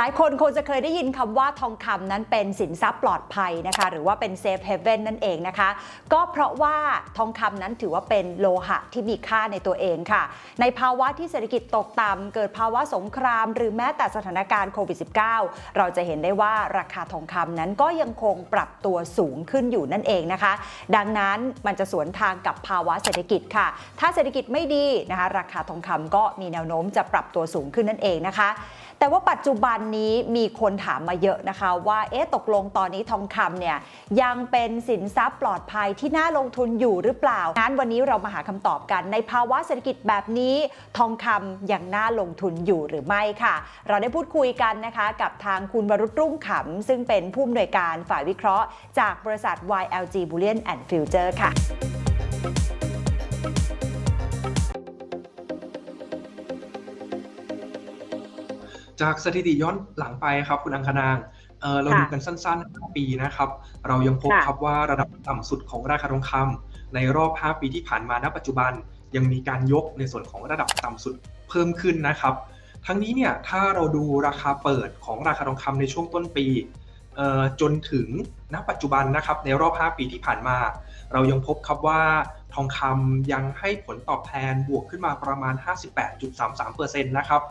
หลายคนคงจะเคยได้ยินคำว่าทองคำนั้นเป็นสินทรัพย์ปลอดภัยนะคะ หรือว่าเป็นเซฟเฮเว่นนั่นเองนะคะ ก็เพราะว่าทองคำนั้นถือว่าเป็นโลหะที่มีค่าในตัวเองค่ะ ในภาวะที่เศรษฐกิจตกต่ำเกิดภาวะสงคราม หรือแม้แต่สถานการณ์โควิด -19 เราจะเห็นได้ว่าราคาทองคำนั้นก็ยังคงปรับตัวสูงขึ้นอยู่นั่นเองนะคะ ดังนั้นมันจะสวนทางกับภาวะเศรษฐกิจค่ะ ถ้าเศรษฐกิจไม่ดีนะคะ ราคาทองคำก็มีแนวโน้มจะปรับตัวสูงขึ้นนั่นเองนะคะ แต่ว่าปัจจุบันนี้มีคนถามมาเยอะนะคะว่าเอ๊ะตกลงตอนนี้ทองคำเนี่ยยังเป็นสินทรัพย์ปลอดภัยที่น่าลงทุนอยู่หรือเปล่างั้นวันนี้เรามาหาคำตอบกันในภาวะเศรษฐกิจแบบนี้ทองคำยังน่าลงทุนอยู่หรือไม่ค่ะ เราได้พูดคุยกันนะคะกับทางคุณวรุษรุ่งขำ ซึ่งเป็นผู้อำนวยการฝ่ายวิเคราะห์ จากบริษัท YLG Bullion and Future ค่ะ จากสถิติย้อนหลังไปครับ คุณอังคณางเอ่อเราค่ะดูกันสั้นๆ5ปีนะครับ เรายังพบค่ะครับว่าระดับต่ำสุดของราคาทองคำในรอบ 5 ปีที่ผ่านมาณปัจจุบัน ยังมีการยกในส่วนของระดับต่ำสุดเพิ่มขึ้นนะครับ ทั้งนี้เนี่ยถ้าเราดูราคาเปิดของราคาทองคำในช่วงต้นปีเอ่อจนถึงณปัจจุบันนะครับในรอบ 5 ปีที่ผ่านมา เรายังพบครับว่าทองคำยังให้ผลตอบแทนบวกขึ้นมาประมาณ 58.33%นะครับ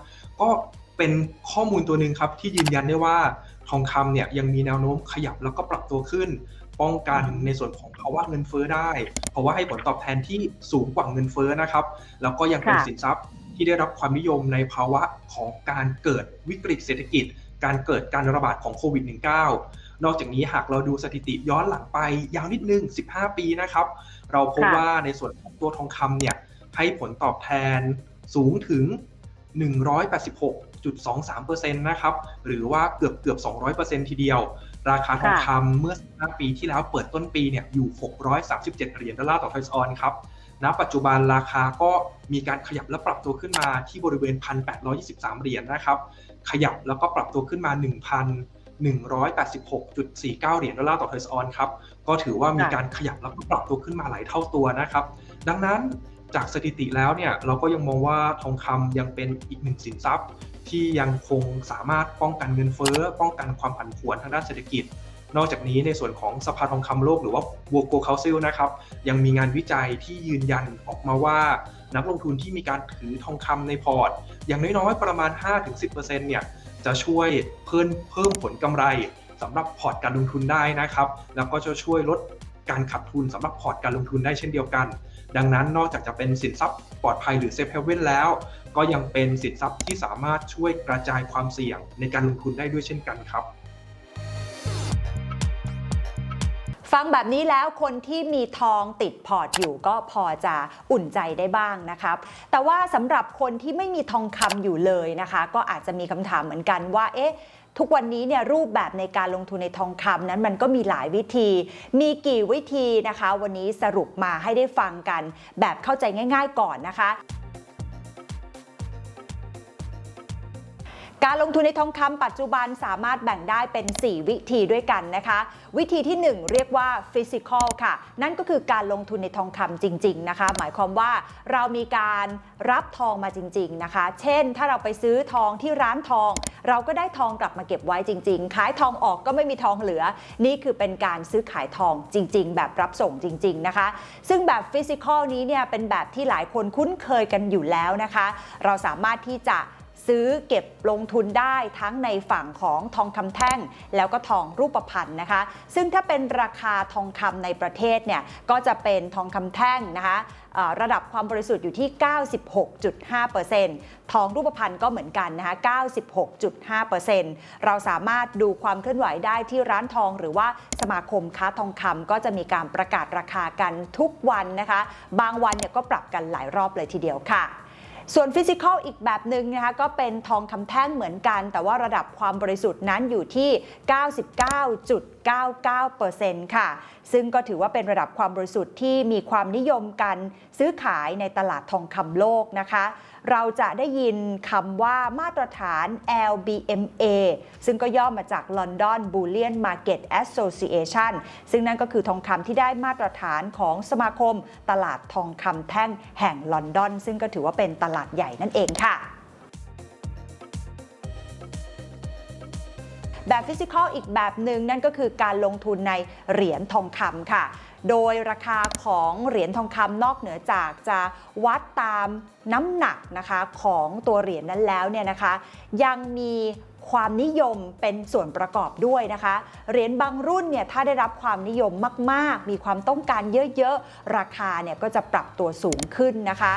ก็ เป็นข้อมูลตัวหนึ่งครับที่ยืนยันได้ว่าทองคำเนี่ยยังมีแนวโน้มขยับแล้วก็ปรับตัวขึ้น ป้องกันในส่วนของภาวะเงินเฟ้อได้ เพราะว่าให้ผลตอบแทนที่สูงกว่าเงินเฟ้อนะครับ แล้วก็ยังเป็นสินทรัพย์ที่ได้รับความนิยมในภาวะของการเกิดวิกฤตเศรษฐกิจ การเกิดการระบาดของโควิด -19 นอกจากนี้หากเราดูสถิติย้อนหลังไปยาวนิดนึง 15 ปีนะครับ เราพบว่าในส่วนของตัวทองคำเนี่ยให้ผลตอบแทนสูงถึง 186.23%นะครับ หรือว่าเกือบเกือบ 200%ทีเดียว ราคาทองคำเมื่อ15ปีที่แล้วเปิดต้นปีเนี่ยอยู่ 637 เหรียญดอลลาร์ต่อทอยส์ออนครับ ณ ปัจจุบันราคาก็มีการขยับและปรับตัวขึ้นมาที่บริเวณ 1,823 เหรียญนะครับ ขยับแล้วก็ปรับตัวขึ้นมา 1,186.49 เหรียญดอลลาร์ต่อทอยส์ออนครับ ก็ถือว่ามีการขยับแล้วก็ปรับตัวขึ้นมาหลายเท่าตัวนะครับ ดังนั้น จากสถิติแล้วเนี่ยเราก็ยังมองว่าทองคำยังเป็นอีกหนึ่งสินทรัพย์ ที่ยังคงสามารถป้องกันเงินเฟ้อ ป้องกันความผันผวนทางด้านเศรษฐกิจ นอกจากนี้ในส่วนของสภาทองคำโลกหรือว่า World Gold Council นะครับยังมีงานวิจัยที่ยืนยันออกมาว่านักลงทุนที่มีการถือทองคำในพอร์ต อย่างน้อยๆประมาณ 5-10%เนี่ยจะช่วยเพิ่มเพิ่มผลกำไรสำหรับพอร์ตการลงทุนได้นะครับ แล้วก็จะช่วยลดการขาดทุนสำหรับพอร์ตการลงทุนได้เช่นเดียวกัน ดังนั้นนอกจากจะเป็นสินทรัพย์ปลอดภัยหรือเซฟเฮเว่นแล้ว ก็ยังเป็นสินทรัพย์ที่สามารถช่วยกระจายความเสี่ยงในการลงทุนได้ด้วยเช่นกันครับฟังแบบนี้แล้วคนที่มีทองติดพอร์ตอยู่ก็พอจะอุ่นใจได้บ้างนะครับ แต่ว่าสำหรับคนที่ไม่มีทองคำอยู่เลยนะคะ ก็อาจจะมีคำถามเหมือนกันว่า เอ๊ะ ทุกวันนี้เนี่ยรูปแบบในการลงทุนในทองคำนั้นมันก็มีหลายวิธี มีกี่วิธีนะคะ วันนี้สรุปมาให้ได้ฟังกัน แบบเข้าใจง่าย ๆ ก่อนนะคะ การลงทุนในทองคำปัจจุบันสามารถแบ่งได้เป็น 4 วิธีด้วยกันนะคะ วิธีที่ 1 เรียกว่า physical ค่ะ นั่นก็คือการลงทุนในทองคำจริง ๆ นะคะ หมายความว่าเรามีการรับทองมาจริง ๆ นะคะ เช่น ถ้าเราไปซื้อทองที่ร้านทอง เราก็ได้ทองกลับมาเก็บไว้จริง ๆ ขายทองออกก็ไม่มีทองเหลือ นี่คือเป็นการซื้อขายทองจริง ๆ แบบรับส่งจริง ๆ นะคะ ซึ่งแบบ physical นี้เนี่ยเป็นแบบที่หลายคนคุ้นเคยกันอยู่แล้วนะคะ เราสามารถที่จะ ซื้อเก็บลงทุนได้ทั้งในฝั่งของทองคำแท่ง แล้วก็ทองรูปพรรณนะคะ ซึ่งถ้าเป็นราคาทองคำในประเทศเนี่ยก็จะเป็นทองคำแท่งนะคะระดับความบริสุทธิ์อยู่ที่ 96.5%ทองรูปพรรณก็เหมือนกันนะคะ 96.5%เราสามารถดูความเคลื่อนไหวได้ที่ร้านทองหรือว่าสมาคมค้าทองคำก็จะมีการประกาศราคากันทุกวันนะคะ บางวันเนี่ยก็ปรับกันหลายรอบเลยทีเดียวค่ะ ส่วนฟิสิกอลอีกแบบหนึ่งนะคะก็เป็นทองคำแท่งเหมือนกัน แต่ว่าระดับความบริสุทธิ์นั้นอยู่ที่ 99.99%ค่ะ ซึ่งก็ถือว่าเป็นระดับความบริสุทธิ์ที่มีความนิยมกันซื้อขายในตลาดทองคำโลกนะคะเราจะได้ยินคำว่ามาตรฐาน LBMA ซึ่งก็ย่อมาจาก London Bullion Market Association ซึ่งนั่นก็คือทองคำที่ได้มาตรฐานของสมาคมตลาดทองคำแท่งแห่งลอนดอน ซึ่งก็ถือว่าเป็นตลาดใหญ่นั่นเองค่ะ แบบฟิสิกอลอีกแบบหนึ่งนั่นก็คือการลงทุนในเหรียญทองคำค่ะ โดยราคาของเหรียญทองคำนอกเหนือจากจะวัดตามน้ำหนักนะคะของตัวเหรียญนั้นแล้วเนี่ยนะคะ ยังมีความนิยมเป็นส่วนประกอบด้วยนะคะ เหรียญบางรุ่นเนี่ยถ้าได้รับความนิยมมาก ๆ มีความต้องการเยอะ ๆ ราคาเนี่ยก็จะปรับตัวสูงขึ้นนะคะ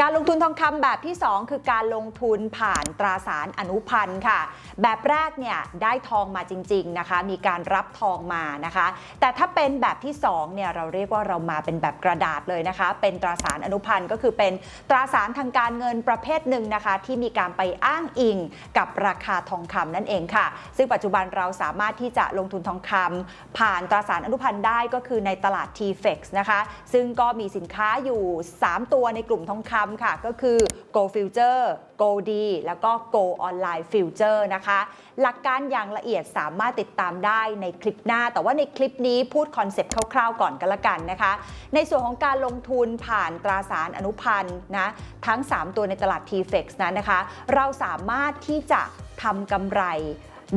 การลงทุนทองคำแบบที่ 2 คือการลงทุนผ่านตราสารอนุพันธ์ค่ะแบบแรกเนี่ยได้ทองมาจริงๆนะคะ มีการรับทองมานะคะ แต่ถ้าเป็นแบบที่2เนี่ยเราเรียกว่าเรามาเป็นแบบกระดาษเลยนะคะ เป็นตราสารอนุพันธ์ก็คือเป็นตราสารทางการเงินประเภทหนึ่งนะคะ ที่มีการไปอ้างอิงกับราคาทองคำนั่นเองค่ะ ซึ่งปัจจุบันเราสามารถที่จะลงทุนทองคำผ่านตราสารอนุพันธ์ได้ก็คือในตลาด t-fex นะคะ ซึ่งก็มีสินค้าอยู่ 3 ตัวในกลุ่มทองคำค่ะ ก็คือ Gold Future Go D แล้วก็ Go Online Future นะคะ หลักการอย่างละเอียดสามารถติดตามได้ในคลิปหน้า แต่ว่าในคลิปนี้พูดคอนเซปต์คร่าวๆก่อนกันละกันนะคะ ในส่วนของการลงทุนผ่านตราสารอนุพันธ์นะทั้ง 3 ตัวในตลาด t-fex นั้นนะคะ เราสามารถที่จะทำกำไร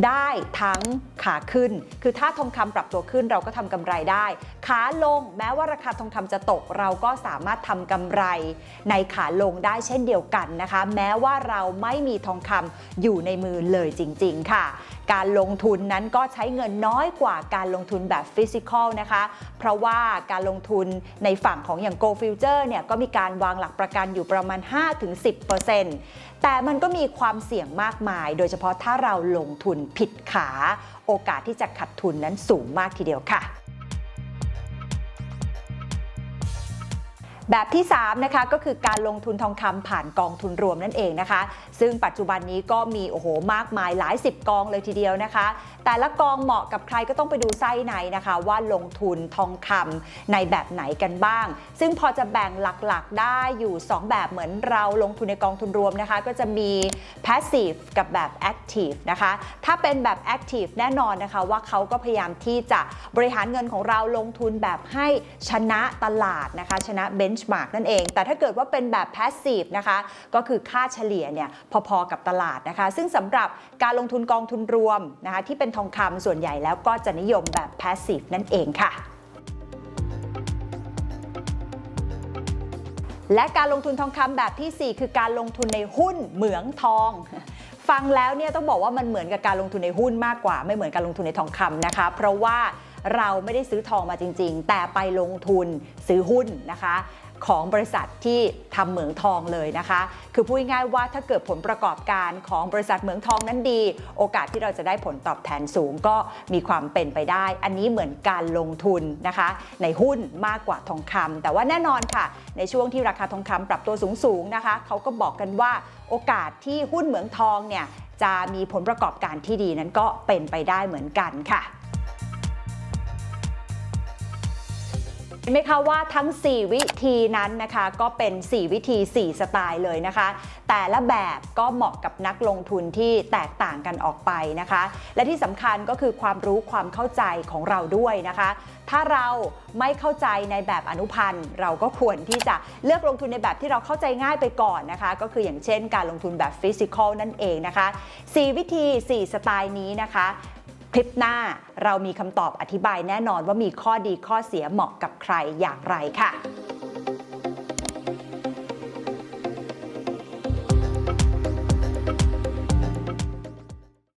ได้ทั้งขาขึ้น คือถ้าทองคำปรับตัวขึ้นเราก็ทำกำไรได้ ขาลงแม้ว่าราคาทองคำจะตกเราก็สามารถทำกำไร ในขาลงได้เช่นเดียวกันนะคะ แม้ว่าเราไม่มีทองคำอยู่ในมือเลยจริง ๆ ค่ะ การลงทุนนั้นก็ใช้เงินน้อยกว่าการลงทุนแบบฟิสิกอลนะคะ เพราะว่าการลงทุนในฝั่งของอย่าง Go Future เนี่ยก็มีการวางหลักประกันอยู่ประมาณ 5-10% แต่มันก็มีความเสี่ยงมากมาย โดยเฉพาะถ้าเราลงทุนผิดขา โอกาสที่จะขัดทุนนั้นสูงมากทีเดียวค่ะ แบบที่3นะคะก็คือการลงทุนทองคำผ่านกองทุนรวมนั่นเองนะคะ ซึ่งปัจจุบันนี้ก็มีโอ้โหมากมายหลาย 10 กองเลยทีเดียวนะคะ แต่ละกองเหมาะกับใครก็ต้องไปดูไส้ในนะคะ ว่าลงทุนทองคำในแบบไหนกันบ้าง ซึ่งพอจะแบ่งหลักๆ ได้อยู่ 2 แบบเหมือนเราลงทุนในกองทุนรวมนะคะ ก็จะมี passive กับแบบ active นะคะ ถ้าเป็นแบบ active แน่นอนนะคะว่าเขาก็พยายามที่จะบริหารเงินของเราลงทุนแบบให้ชนะตลาดนะคะ ชนะ benchmark นั่นเอง แต่ถ้าเกิดว่าเป็นแบบ passive นะคะ ก็คือค่าเฉลี่ยเนี่ยพอๆกับตลาดนะคะ ซึ่งสำหรับการลงทุนกองทุนรวมนะคะที่เป็นทองคำส่วนใหญ่แล้วก็จะนิยมแบบ passive นั่นเองค่ะและการลงทุนทองคำแบบทีสี่ 4 คือการลงทุนในหุ้นเหมืองทอง ฟังแล้วเนี่ยต้องบอกว่ามันเหมือนกับการลงทุนในหุ้นมากกว่า ไม่เหมือนการลงทุนในทองคำนะคะ เพราะว่า เราไม่ได้ซื้อทองมาจริง ๆ แต่ไปลงทุนซื้อหุ้นนะคะของบริษัทที่ทำเหมืองทองเลยนะคะ คือพูดง่ายๆว่าถ้าเกิดผลประกอบการของบริษัทเหมืองทองนั้นดี โอกาสที่เราจะได้ผลตอบแทนสูงก็มีความเป็นไปได้ อันนี้เหมือนการลงทุนนะคะ ในหุ้นมากกว่าทองคำแต่ว่าแน่นอนค่ะ ในช่วงที่ราคาทองคำปรับตัวสูงๆนะคะ เขาก็บอกกันว่าโอกาสที่หุ้นเหมืองทองเนี่ยจะมีผลประกอบการที่ดีนั้นก็เป็นไปได้เหมือนกันค่ะ เห็นไหมคะว่าทั้ง 4 วิธีนั้นนะคะก็เป็น 4 วิธี 4 สไตล์เลยนะคะ แต่ละแบบก็เหมาะกับนักลงทุนที่แตกต่างกันออกไปนะคะ และที่สำคัญก็คือความรู้ความเข้าใจของเราด้วยนะคะ ถ้าเราไม่เข้าใจในแบบอนุพันธ์ เราก็ควรที่จะเลือกลงทุนในแบบที่เราเข้าใจง่ายไปก่อนนะคะ ก็คืออย่างเช่น การลงทุนแบบฟิสิกอลนั่นเองนะคะ 4 วิธี 4 สไตล์นี้นะคะ คลิปหน้าเรามีคำตอบอธิบายแน่นอนว่ามีข้อดีข้อเสียเหมาะกับใครอย่างไรค่ะ